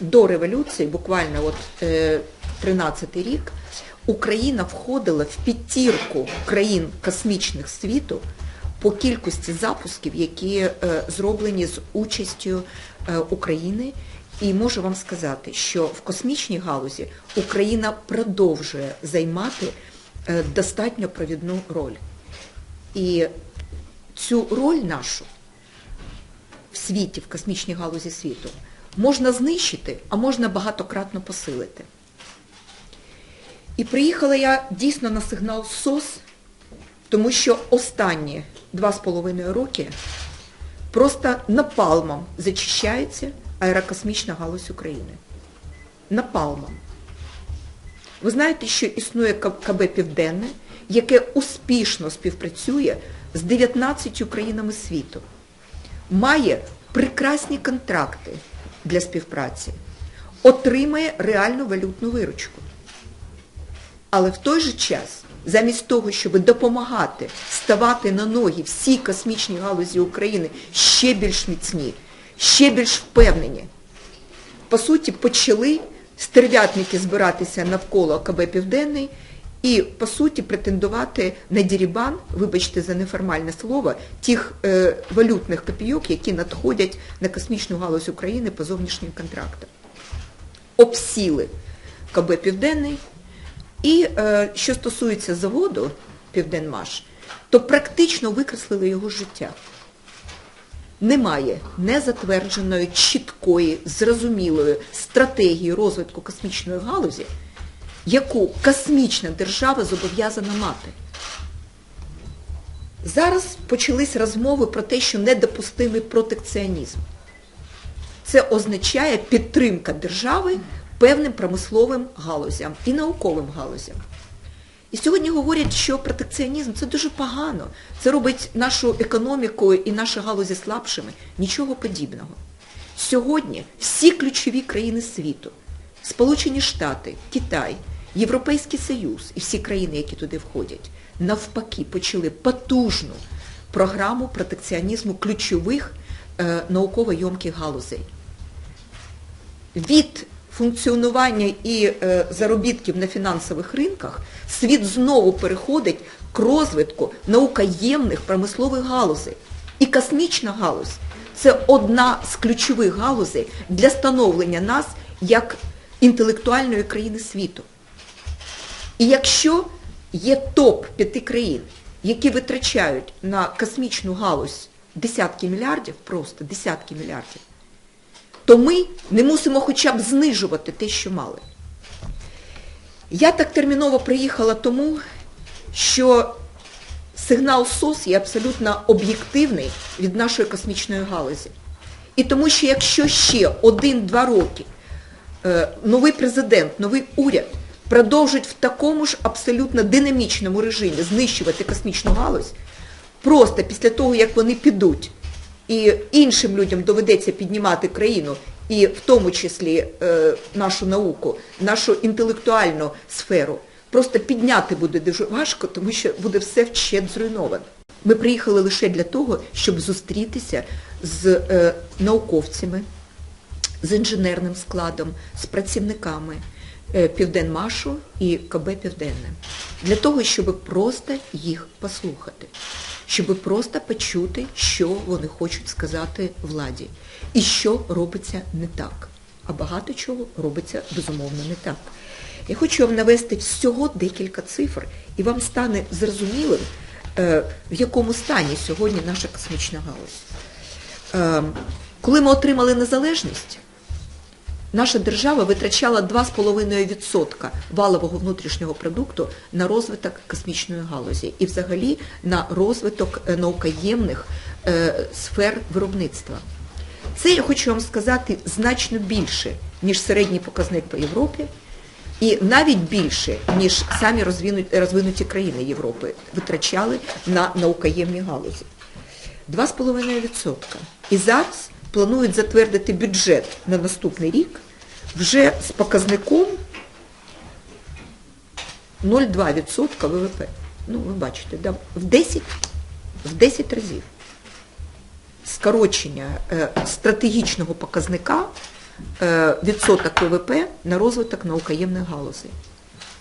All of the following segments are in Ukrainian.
до революції, буквально от е, 13-й рік, Україна входила в підтірку країн космічних світу по кількості запусків, які е, зроблені з участю е, України. І можу вам сказати, що в космічній галузі Україна продовжує займати достатньо провідну роль. І цю роль нашу в світі, в космічній галузі світу, можна знищити, а можна багатократно посилити. І приїхала я дійсно на сигнал СОС, тому що останні два з половиною роки просто напалмом зачищається аерокосмічна галузь України. Напалмом. Ви знаєте, що існує КБ Південне, яке успішно співпрацює з 19 країнами світу, має прекрасні контракти для співпраці, отримає реальну валютну виручку. Але в той же час, замість того, щоб допомагати ставати на ноги всій космічній галузі України ще більш міцні, ще більш впевнені, по суті, почали стерв'ятники збиратися навколо КБ Південний і, по суті, претендувати на дірібан, вибачте за неформальне слово, тих е, валютних копійок, які надходять на космічну галузь України по зовнішнім контрактам. Обсіли КБ Південний. І е, що стосується заводу Південмаш, то практично викреслили його життя. Немає незатвердженої, чіткої, зрозумілої стратегії розвитку космічної галузі, яку космічна держава зобов'язана мати. Зараз почались розмови про те, що недопустимий протекціонізм. Це означає підтримка держави певним промисловим галузям і науковим галузям. І сьогодні говорять, що протекціонізм це дуже погано, це робить нашу економіку і наші галузі слабшими. Нічого подібного. Сьогодні всі ключові країни світу, Сполучені Штати, Китай, Європейський Союз і всі країни, які туди входять, навпаки почали потужну програму протекціонізму ключових е, науково-йомких галузей. Від функціонування і е, заробітків на фінансових ринках світ знову переходить к розвитку наукоємних промислових галузей. І космічна галузь це одна з ключових галузей для становлення нас як інтелектуальної країни світу. І якщо є топ п'яти країн, які витрачають на космічну галузь десятки мільярдів, просто десятки мільярдів, то ми не мусимо хоча б знижувати те, що мали. Я так терміново приїхала тому, що сигнал СОС є абсолютно об'єктивний від нашої космічної галузі. І тому що якщо ще один-два роки е, новий президент, новий уряд продовжить в такому ж абсолютно динамічному режимі знищувати космічну галузь, просто після того, як вони підуть і іншим людям доведеться піднімати країну, і в тому числі е, нашу науку, нашу інтелектуальну сферу, просто підняти буде дуже важко, тому що буде все вщент зруйновано. Ми приїхали лише для того, щоб зустрітися з е, науковцями, з інженерним складом, з працівниками Південмашу і КБ Південне, для того, щоб просто їх послухати щоб просто почути, що вони хочуть сказати владі, і що робиться не так. А багато чого робиться безумовно не так. Я хочу вам навести всього декілька цифр, і вам стане зрозумілим, е, в якому стані сьогодні наша космічна галузь. Ем, коли ми отримали незалежність, наша держава витрачала 2,5% валового внутрішнього продукту на розвиток космічної галузі і взагалі на розвиток е, наукоємних е, сфер виробництва. Це я хочу вам сказати значно більше, ніж середній показник по Європі, і навіть більше, ніж самі розвинуті, країни Європи витрачали на наукоємні галузі. 2,5%. І зараз планують затвердити бюджет на наступний рік вже з показником 0,2% ВВП. Ну, ви бачите, да, в 10 в 10 разів скорочення е, стратегічного показника е, відсоток ВВП на розвиток наукоємних галузей.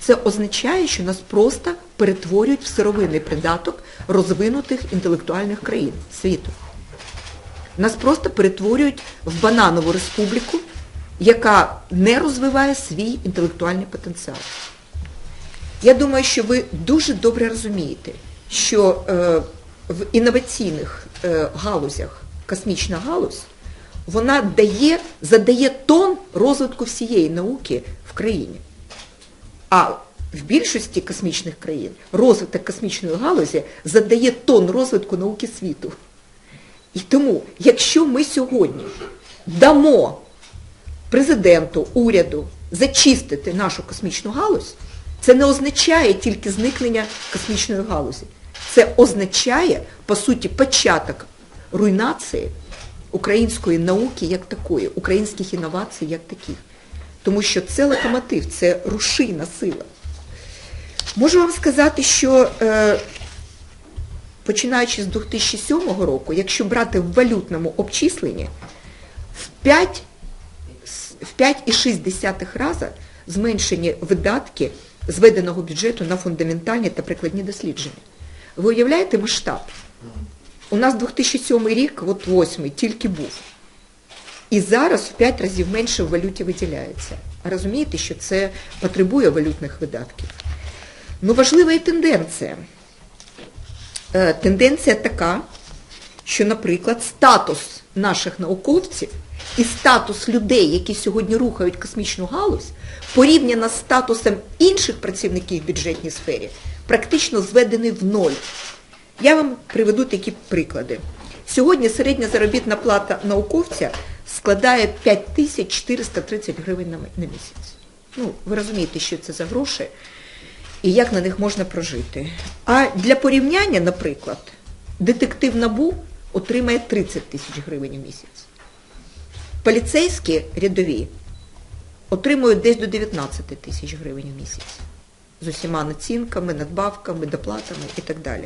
Це означає, що нас просто перетворюють в сировинний придаток розвинутих інтелектуальних країн світу. Нас просто перетворюють в бананову республіку, яка не розвиває свій інтелектуальний потенціал. Я думаю, що ви дуже добре розумієте, що е, в інноваційних е, галузях космічна галузь вона дає, задає тон розвитку всієї науки в країні. А в більшості космічних країн розвиток космічної галузі задає тон розвитку науки світу. І тому, якщо ми сьогодні дамо президенту, уряду зачистити нашу космічну галузь, це не означає тільки зникнення космічної галузі. Це означає, по суті, початок руйнації української науки як такої, українських інновацій як таких. Тому що це локомотив, це рушійна сила. Можу вам сказати, що е, починаючи з 2007 року, якщо брати в валютному обчисленні, в 5 в 5,6 рази зменшені видатки зведеного бюджету на фундаментальні та прикладні дослідження. Ви уявляєте масштаб? У нас 2007 рік, от 8 тільки був. І зараз в 5 разів менше в валюті виділяється. Розумієте, що це потребує валютних видатків. Ну, важлива і тенденція. Е, тенденція така, що, наприклад, статус наших науковців і статус людей, які сьогодні рухають космічну галузь, порівняно з статусом інших працівників в бюджетній сфері, практично зведений в ноль. Я вам приведу такі приклади. Сьогодні середня заробітна плата науковця складає 5430 гривень на місяць. Ну, ви розумієте, що це за гроші і як на них можна прожити. А для порівняння, наприклад, детектив НАБУ отримає 30 тисяч гривень у місяць. Поліцейські рядові отримують десь до 19 тисяч гривень у місяць з усіма націнками, надбавками, доплатами і так далі.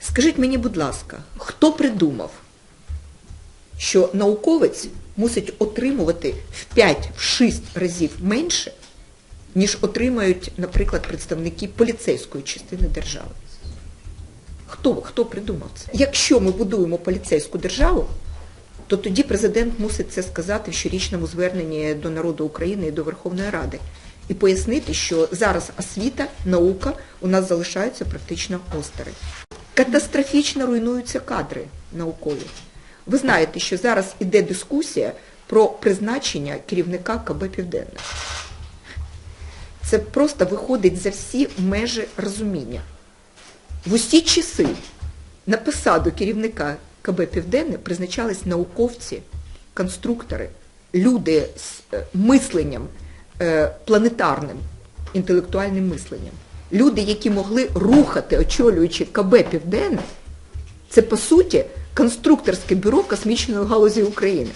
Скажіть мені, будь ласка, хто придумав, що науковець мусить отримувати в 5-6 разів менше, ніж отримають, наприклад, представники поліцейської частини держави? Хто, Хто придумав це? Якщо ми будуємо поліцейську державу, то тоді президент мусить це сказати в щорічному зверненні до народу України і до Верховної Ради і пояснити, що зараз освіта, наука у нас залишаються практично осторонь. Катастрофічно руйнуються кадри наукові. Ви знаєте, що зараз іде дискусія про призначення керівника КБ Південне. Це просто виходить за всі межі розуміння. В усі часи на посаду керівника КБ Південне призначались науковці, конструктори, люди з е, мисленням е, планетарним, інтелектуальним мисленням. Люди, які могли рухати, очолюючи КБ Південне, це по суті конструкторське бюро космічної галузі України.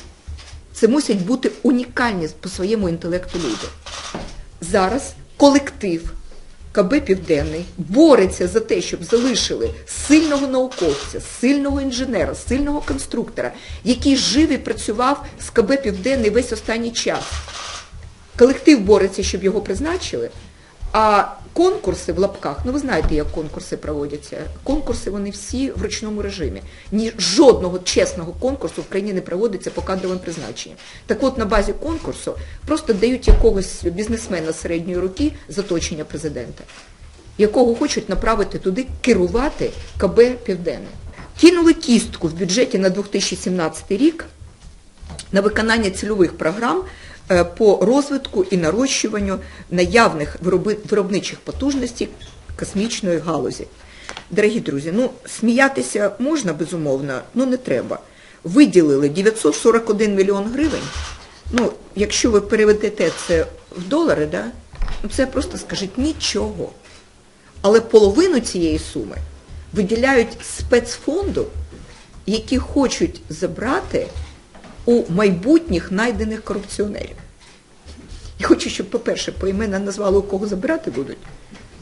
Це мусять бути унікальні по своєму інтелекту люди. Зараз колектив КБ Південний бореться за те, щоб залишили сильного науковця, сильного інженера, сильного конструктора, який жив і працював з КБ Південний весь останній час. Колектив бореться, щоб його призначили, а конкурси в лапках, ну ви знаєте, як конкурси проводяться. Конкурси вони всі в ручному режимі. Ні жодного чесного конкурсу в країні не проводиться по кадровим призначенням. Так от на базі конкурсу просто дають якогось бізнесмена середньої руки з оточення президента, якого хочуть направити туди керувати КБ Південне. Кинули кістку в бюджеті на 2017 рік на виконання цільових програм. Е, по розвитку і нарощуванню наявних виробничих потужностей космічної галузі. Дорогі друзі, ну сміятися можна, безумовно, ну, не треба. Виділили 941 мільйон гривень. Ну, якщо ви переведете це в долари, да, ну це просто скажіть нічого. Але половину цієї суми виділяють спецфонду, які хочуть забрати у майбутніх найдених корупціонерів. Я хочу, щоб, по-перше, поіменно назвали, у кого забирати будуть,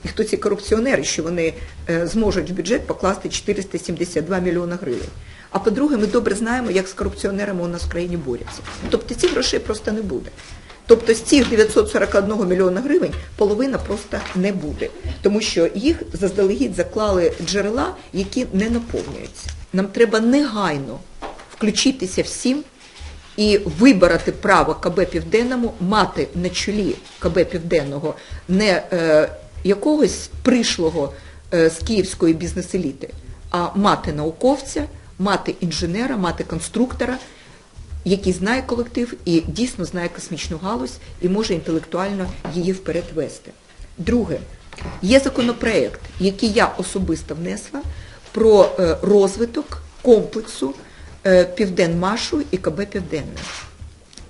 і хто ці корупціонери, що вони е, зможуть в бюджет покласти 472 мільйона гривень. А по-друге, ми добре знаємо, як з корупціонерами у нас в країні борються. Тобто ці грошей просто не буде. Тобто з цих 941 мільйона гривень половина просто не буде, тому що їх заздалегідь заклали джерела, які не наповнюються. Нам треба негайно включитися всім і вибороти право КБ Південному мати на чолі КБ Південного не е, якогось пришлого е, з київської бізнес-еліти, а мати науковця, мати інженера, мати конструктора, який знає колектив і дійсно знає космічну галузь і може інтелектуально її вперед вести. Друге, є законопроект, який я особисто внесла про е, розвиток комплексу Південмашу і КБ Південне.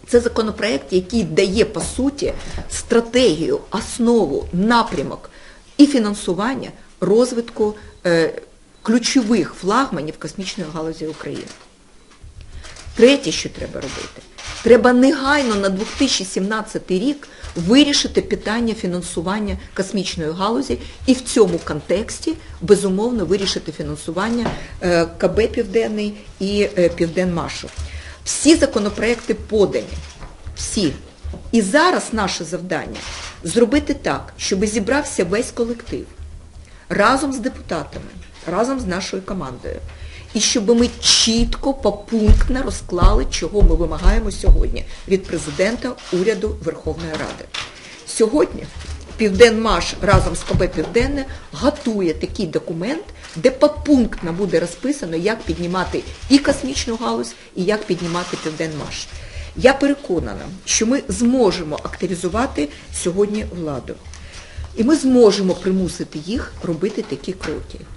Це законопроект, який дає по суті стратегію, основу, напрямок і фінансування розвитку е, ключових флагманів космічної галузі України. Третє, що треба робити, треба негайно на 2017 рік вирішити питання фінансування космічної галузі і в цьому контексті безумовно вирішити фінансування е, КБ Південний і е, Південмашу. Всі законопроекти подані, всі. І зараз наше завдання зробити так, щоб зібрався весь колектив разом з депутатами, разом з нашою командою. І щоб ми чітко, попунктно розклали, чого ми вимагаємо сьогодні від президента, уряду, Верховної Ради. Сьогодні Південмаш разом з КБ Південне готує такий документ, де попунктно буде розписано, як піднімати і космічну галузь, і як піднімати Південмаш. Я переконана, що ми зможемо активізувати сьогодні владу. І ми зможемо примусити їх робити такі кроки.